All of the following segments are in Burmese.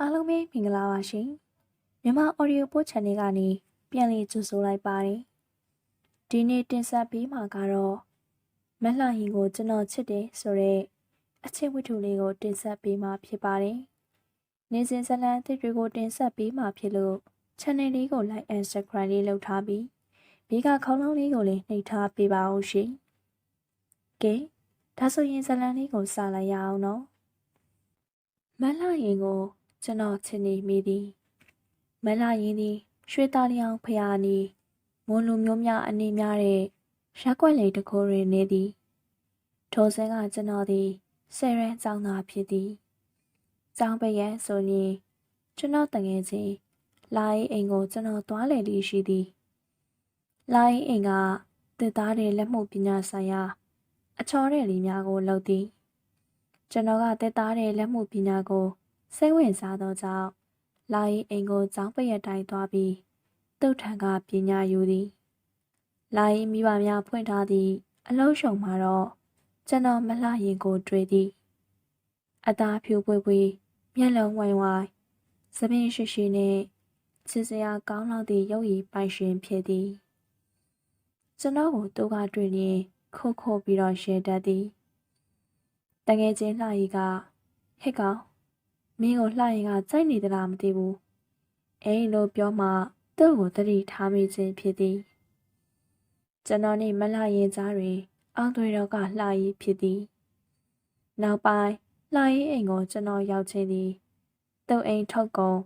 အားလုံးပဲမင်္ဂလာပါရှင်မြန်မာ audio post channel ကနေပြန်လည်ကြိုဆိုလိုက်ပါတယ်ဒီနေ့တင်ဆက်ပေးမှာကတော့မလှရင်ကိုကျွန်တော်ချစ်တယ်ဆိုတော့အချစ်ဝတ္ထုလေးကို တင်ဆက်ပေးမှာဖြစ်ပါတယ်နေစဉ်ဇလန်တစ်တွေကိုတင်ဆက်ပေးမှာဖြစ်လို့ channel လေးကို like and subscribe လေးလုပ်ထားပြီးဘေးကခေါင်းလုံးလေးကိုလည်းနှိပ်ထားပေးပါဦးရှင်ကဲဒါဆိုရင်ဇလန်လေးကိုစလိုက်ရအောင်နော်မလှရင်ကို ကျွန်တော်ချစ်နေမိသည်မလရင်သည်ရွှေသားလျောင်ဖျားနီမွန်လူမျိုးများအနေများတဲ့ရက်ွက်လေတကိုးတွင်နေသည်ထိုစဉ်ကကျွန်တော်သည်ဆယ်ရန်ကျောင်းသားဖြစ်သည်ကျောင်းပရန်ဆိုရင်ကျွန်တော်တငယ်ချင်းလာရင်အိမ်ကိုကျွန်တော်သွားလည်လေးရှိသည်လာရင်အိမ်ကတစ်သားတဲ့လက်မှုပညာဆိုင်ရာအချော်တဲ့လေးများကိုလုပ်သည်ကျွန်တော်ကတက်သားတဲ့လက်မှုပညာကို စိတ်ဝင်စားသောကြောင့်လာရင်အိမ်ကိုကျောင်းပရက်တိုင်းသွားပြီးတုတ်ထံကပညာယူသည်လာရင်မိဘများဖွင့်ထားသည့်အလုံးရှုံမှာတော့ကျွန်တော်မလှရင်ကိုတွေ့သည်အသားဖြူပွေပွေမျက်လုံးဝိုင်ဝိုင်သပင်းရှိရှိနဲ့ချစ်စရာကောင်းလောက်သည့်ရုပ်ရည်ပိုင်ရှင်ဖြစ်သည်ကျွန်တော်ကိုသူကတွေ့ရင်ခိုးခိုးပြီးတော့ရှယ်တတ်သည်တငယ်ချင်းလှရီကဟစ်ကောင် မင်းကိုလှရင်ကကြိုက်နေသလားမသိဘူးအဲလိုပြောမှသူ့ကိုတတိထားမိခြင်းဖြစ်သည်ကျွန်တော်နဲ့မလှရင်ကြားတွင်အောက်သွေးတော်ကလှရည်ဖြစ်သည်နောက်ပိုင်းလှရည်အိမ်ကိုကျွန်တော်ရောက်ချင်းသည်သူ့အိမ်ထုတ်ကုန်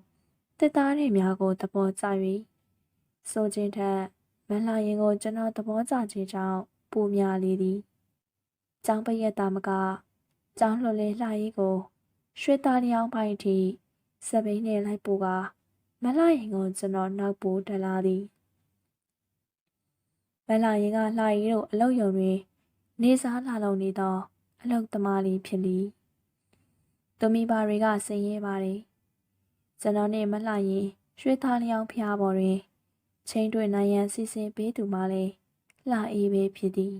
တစ်သားတွေများကိုသဘောကျ၍ဆိုခြင်းထက်မလှရင်ကိုကျွန်တော်သဘောကျခြင်းကြောင့်ပူများလေသည်ကျောင်းပရက်တာမကကျောင်းလွန်လေလှရည်ကို ရွှေသားလျောင်းပိုင်းထိစပိန်နဲ့လိုက်ပို့ကမလှရင်ကိုကျွန်တော်နောက်ပို့တလာသည်မလှရင်ကလှရီတို့အလုတ်ယုံတွင်နေစားလာလုံနေသောအလုတ်သမားလေးဖြစ်သည်သူမိဘတွေကစင်ရဲပါတယ်ကျွန်တော်နဲ့မလှရင်ရွှေသားလျောင်းဖျားပေါ်တွင်ချင်းတွင်နိုင်ရန်စီစဉ်ပေးသူမှလည်းလှအေးပဲဖြစ်သည်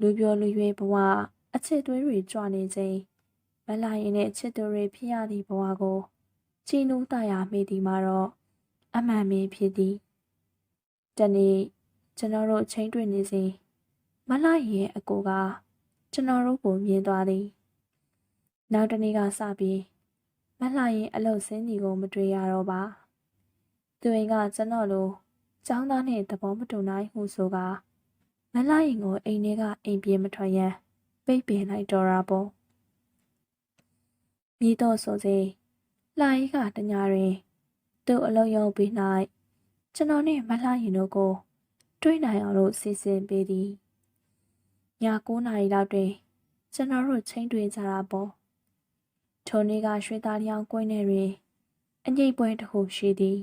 လူပြောလူရွေးဘဝအချစ်သွေးတွေကြွနေခြင်း မလာရင်နဲ့ချစ်သူတွေဖြစ်ရသည့်ဘဝကိုချီနူးတရာမိသည်မှာတော့အမှန်ပင်ဖြစ်သည်တနေ့ကျွန်တော်တို့ချင်းတွေ့နေစဉ်မလာရင်ရဲ့အကိုကကျွန်တော်တို့ကိုမြင်သွားသည်နောက်တနေ့ကစပြီးမလာရင်အလုတ်စင်းကြီးကိုမတွေ့ရတော့ပါသူအိမ်ကကျွန်တော်လိုចောင်းသားနဲ့သဘောမတူနိုင်ဟုဆိုကမလာရင်ကိုအိမ်ထဲကအိမ်ပြေးမထွက်ရန်ပိတ်ပင်လိုက်တော့တာပေါ့ မိတော့ဆိုစေလှရီကတညာတွင်သူ့အလုံးရုံပြီး၌ကျွန်တော်နှင့်မလှရင်တို့ကို တွေးနိုင်အောင်လို့စီစဉ်ပေးသည်ည9နာရီလောက်တွင် ကျွန်တော်တို့ချင်းတွေ့ကြတာပေါ့ထိုနေ့ကရွှေသားလျောင်းကွင်းထဲတွင်အငိတ်ပွဲတစ်ခုရှိသည်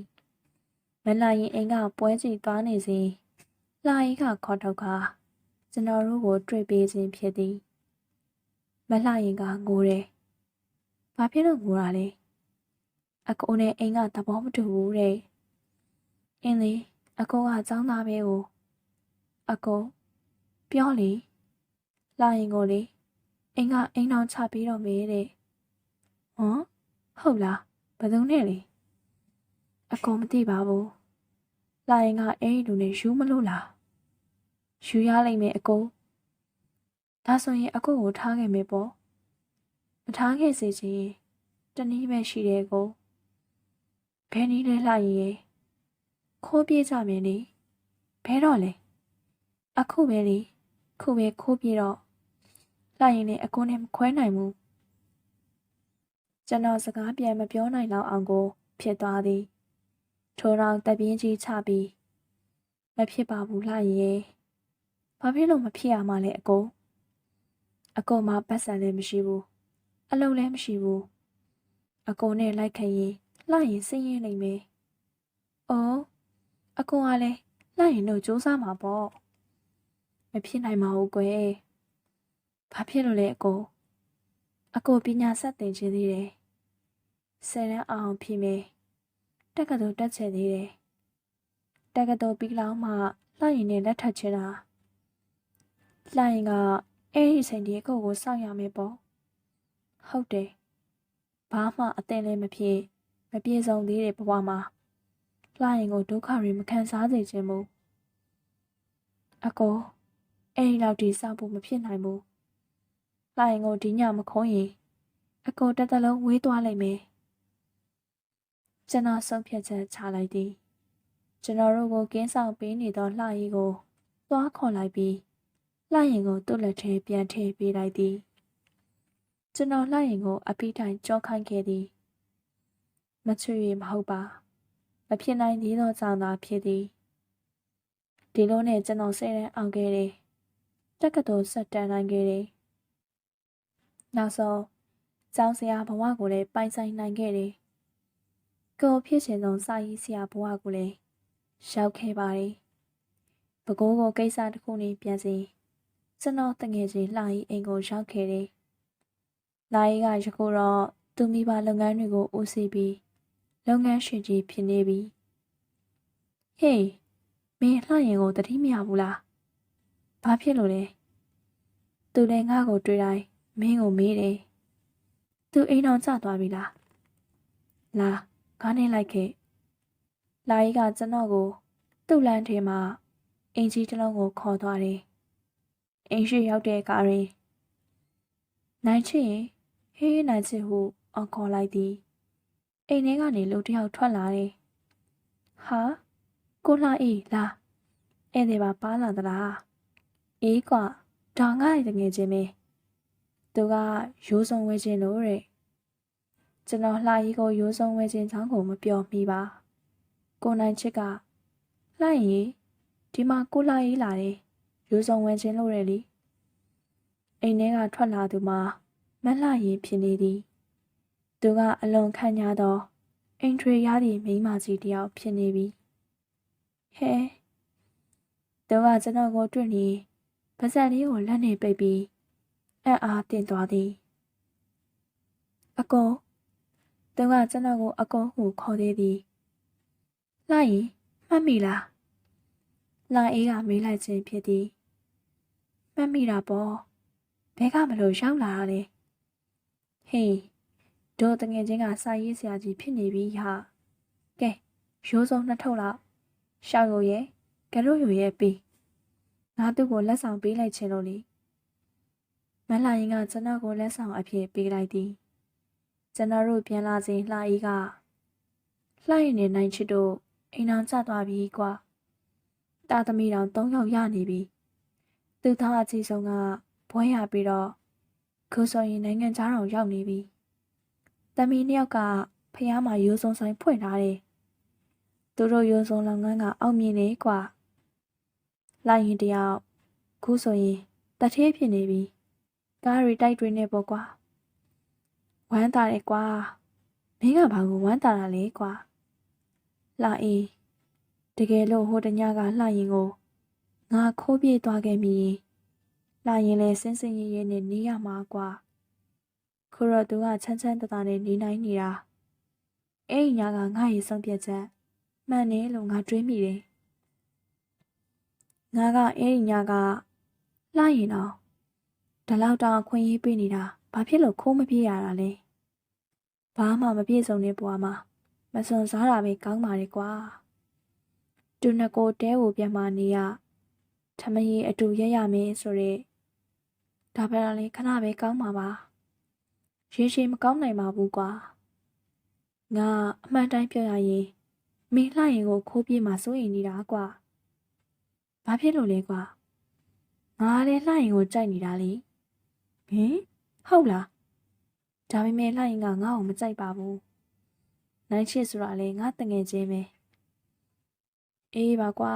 မလှရင်အိမ်ကပွဲကြည့်သွားနေစဉ်လှရီကခေါ်ထုတ်ကကျွန်တော်တို့ကို တွေ့ပေးခြင်းဖြစ်သည်မလှရင်ကငိုတယ်။ ဘာဖြစ်လို့ငိုတာလဲ။အကိုနဲ့အိမ်ကသဘောမတူဘူးတဲ့။အင်းလေအကိုကចောင်းသားပဲကိုအကိုပြောလေလာရင်ကိုလေအိမ်ကအိမ်တော်ချပြီးတော့မေးတဲ့။ဟမ်ဟုတ်လားဘယ်သူနဲ့လဲ။အကိုမသိပါဘူး။လာရင်ကအဲ့ဒီလူနဲ့ယူမလို့လား။ယူရလိမ့်မယ်အကို။ဒါဆိုရင်အကိုကိုထားခဲ့မယ်ပေါ့။ မထားခဲ့စေချင်တနည်းပဲရှိတယ်ကိုဘယ်နည်းလဲလှရင်ရေခိုးပြေးကြမယ်လေဘဲတော့လဲအခုပဲလေခုပဲခိုးပြေးတော့လှရင်လည်းအကိုနဲ့မခွဲနိုင်ဘူးကျွန်တော်စကားပြန်မပြောနိုင်တော့အောင်ကိုဖြစ်သွားသည်ထိုတော့တပြင်းကြီးချပြီးမဖြစ်ပါဘူးလှရင်ရေဘာဖြစ်လို့မဖြစ်ရမှာလဲအကိုအကိုမှပတ်စံလည်းမရှိဘူး အလုံးလည်းမရှိဘူးအကိုနဲ့လိုက်ခရင်လှရင်စင်းရင်နေမယ်အော်အကိုကလည်းလှရင်တော့စူးစမ်းမှာပေါ့မဖြစ်နိုင်ပါဘူးကွယ်ဘာဖြစ်လို့လဲအကိုအကိုပညာဆက်သင်ခြင်းသေးတယ်ဆယ်တန်းအောင်ဖြစ်မယ်တက္ကသိုလ်တက်ချင်သေးတယ်တက္ကသိုလ်ပြီးလောက်မှလှရင်နဲ့လက်ထပ်ချင်တာလှရင်ကအဲ့ဒီစိန်ဒီအကိုကိုစောင့်ရမယ်ပေါ့ ဟုတ်တယ်ဘာမှအသင်လည်းမဖြစ်မပြေဆုံးသေးတဲ့ဘဝမှာလှရင်ကိုဒုက္ခတွေမခံစားစေခြင်းမူအကိုအဲ့ဒီလောက်ဒီစောက်ဖို့မဖြစ်နိုင်ဘူးလှရင်ကိုဒီညမခုံးရင်အကိုတစ်သက်လုံးဝေးသွားလိမ့်မယ်ကျွန်တော်ဆုံးဖြတ်ချက်ချလိုက်သည်ကျွန်တော်တို့ကိုကင်းဆောင်ပေးနေသောလှရီကိုသွားခေါ်လိုက်ပြီးလှရင်ကိုသူ့လက်ထဲပြန်ထည့်ပေးလိုက်သည် ကျွန်တော်လှရင်ကိုအပိတိုင်ကြောခိုင်းခဲ့သည်မချွေမဟုတ်ပါမဖြစ်နိုင်သေးသောကြောင့်သာဖြစ်သည်ဒီလိုနဲ့ကျွန်တော်ဆယ်တန်းအောင်ခဲ့တယ်တက္ကသိုလ်ဆက်တန်းနိုင်ခဲ့တယ်နောက်ဆုံးကျောင်းဆရာဘဝကိုလည်းပိုင်ဆိုင်နိုင်ခဲ့တယ်ကိုဖြစ်ရှင်ဆုံးစာရေးဆရာဘဝကိုလည်းရောက်ခဲ့ပါတယ်ဘကိုးကိုကိစ္စတစ်ခုနဲ့ပြန်စီကျွန်တော်တငယ်ချင်းလှရီအိမ်ကိုရောက်ခဲ့တယ်။ လာရီကယခုတော့သူမိဘလုပ်ငန်းတွေကိုဦးစီးပြီးလုပ်ငန်းရှင်ကြီးဖြစ်နေပြီ။ဟေးမင်းလှရင်ကိုတတိမရဘူးလား။ဘာဖြစ်လို့လဲ။သူလည်းငါ့ကိုတွေ့တိုင်းမင်းကိုမေးတယ်။သူအိမ်တော်ကျသွားပြီလား။လာကားနေလိုက်ခဲ့။လာရီကကျွန်တော်ကိုသူ့လမ်းထဲမှာအင်ကြီးတစ်လုံးကိုခေါ်သွားတယ်။အင်ရှိရောက်တဲ့ကားရင်နိုင်ချင် ဟေးနိုင်ချင်ဟုအော်ခေါ်လိုက်သည်။အိမ်ထဲကနေလူတစ်ယောက်ထွက်လာတယ်။ဟာကိုလှအေးလာဧည့်သည်ပါပါလာသလား။အေးကွာဒါငါ့ရဲ့တငယ်ချင်းပဲ။သူကရိုးစုံဝဲခြင်းလို့တဲ့။ကျွန်တော်လှကြီးကိုရိုးစုံဝဲခြင်းချောင်းကိုမပြောမိပါ။ကိုနိုင်ချစ်ကလှရင်ဒီမှာကိုလှရေးလာတယ်ရိုးစုံဝင်ခြင်းလို့ရလေအိမ်ထဲကထွက်လာသူမှာ မလှရင်ဖြစ်နေသည်သူကအလွန်ခန့်ညားသောအိမ်ထွေရသည့်မိန်းမကြီးတစ်ယောက်ဖြစ်နေပြီဟဲသူကကျွန်တော်ကိုတွေ့နေပါဇက်လေးကိုလက်နေပိတ်ပြီးအံ့အားတင်သွားသည်အကောသူကကျွန်တော်ကိုအကောဟုခေါ်သေးသည်လှရင်မှတ်မိလားလာအေးကမေးလိုက်ခြင်းဖြစ်သည်မှတ်မိတာပေါ့ဘဲကမလို့ရောက်လာတာလေ ဟေးတို့တငယ်ချင်းကစာရေးဆရာကြီးဖြစ်နေပြီဟာကဲရိုးစုံနှစ်ထုပ်လောက်ရှောက်ရရဲ့ကရုရရဲ့ပြီးငါသူ့ကိုလက်ဆောင်ပေးလိုက်ခြင်းလို့လေမလှရင်ကကျွန်တော်ကိုလက်ဆောင်အဖြစ်ပေးလိုက်သည်ကျွန်တော်တို့ပြန်လာစဉ်လှအေးကလှရင်နေနိုင်ချစ်တို့အိမ်အောင်ကျသွားပြီကွာတာသမီတောင်၃ယောက်ရနေပြီသူသားအကြီးဆုံးကဘွဲရပြီးတော့ ခုဆိုရင်နိုင်ငံသားတော်ရောက်နေပြီ။တမီးနှစ်ယောက်ကဖះမှာရိုးစုံဆိုင်ဖွင့်ထားတယ်။သူတို့ရိုးစုံလောင်ငန်းကအောင်မြင်နေကွာ။လိုက်ရင်တယောက်ခုဆိုရင်တထေးဖြစ်နေပြီ။ကားရီတိုက်တွင်နေပေါ့ကွာ။ဝမ်းသာတယ်ကွာ။မင်းကဘာကိုဝမ်းသာတာလဲကွာ။လာအေးတကယ်လို့ဟိုတညကလှရင်ကိုငါခိုးပြေးသွားခဲ့မိရင် လှရင်လည်းစင်းစင်းရဲရဲနဲ့နေရမှာကွာခုတော့သူကချမ်းချမ်းသာသာနဲ့နေနိုင်နေတာအဲ့ဒီညကငါ့ရဲ့ဆုံးဖြတ်ချက်မှန်တယ်လို့ငါတွေးမိတယ်ငါကအဲ့ဒီညကလှရင်တော့ဒီလောက်တောင်ခွင့်ရေးပေးနေတာဘာဖြစ်လို့ခိုးမပြေးရတာလဲဘာမှမပြေဆုံးတဲ့ဘဝမှာမစွန်စားတာပဲကောင်းပါလေကွာတူနကိုတဲကိုပြန်มาနေရထမကြီးအတူရရမင်းဆိုရက် ဒါပဲလေခဏပဲကောင်းပါပါရေရှည်မကောင်းနိုင်ပါဘူးကွာငါအမှန်တိုင်းပြောရရင်မင်းလှရင်ကိုခိုးပြေးမှစိုးရင်နေတာကွာဘာဖြစ်လို့လဲကွာငါလည်းလှရင်ကိုကြိုက်နေတာလေဟင်ဟုတ်လားဒါပေမဲ့လှရင်ကငါ့ကိုမကြိုက်ပါဘူးနိုင်ချစ်ဆိုတာလေငါတငယ်ချင်းပဲအေးပါကွာ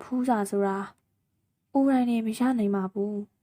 ဖူးစာဆိုတာဦးရိုင်းနေမရနိုင်ပါဘူး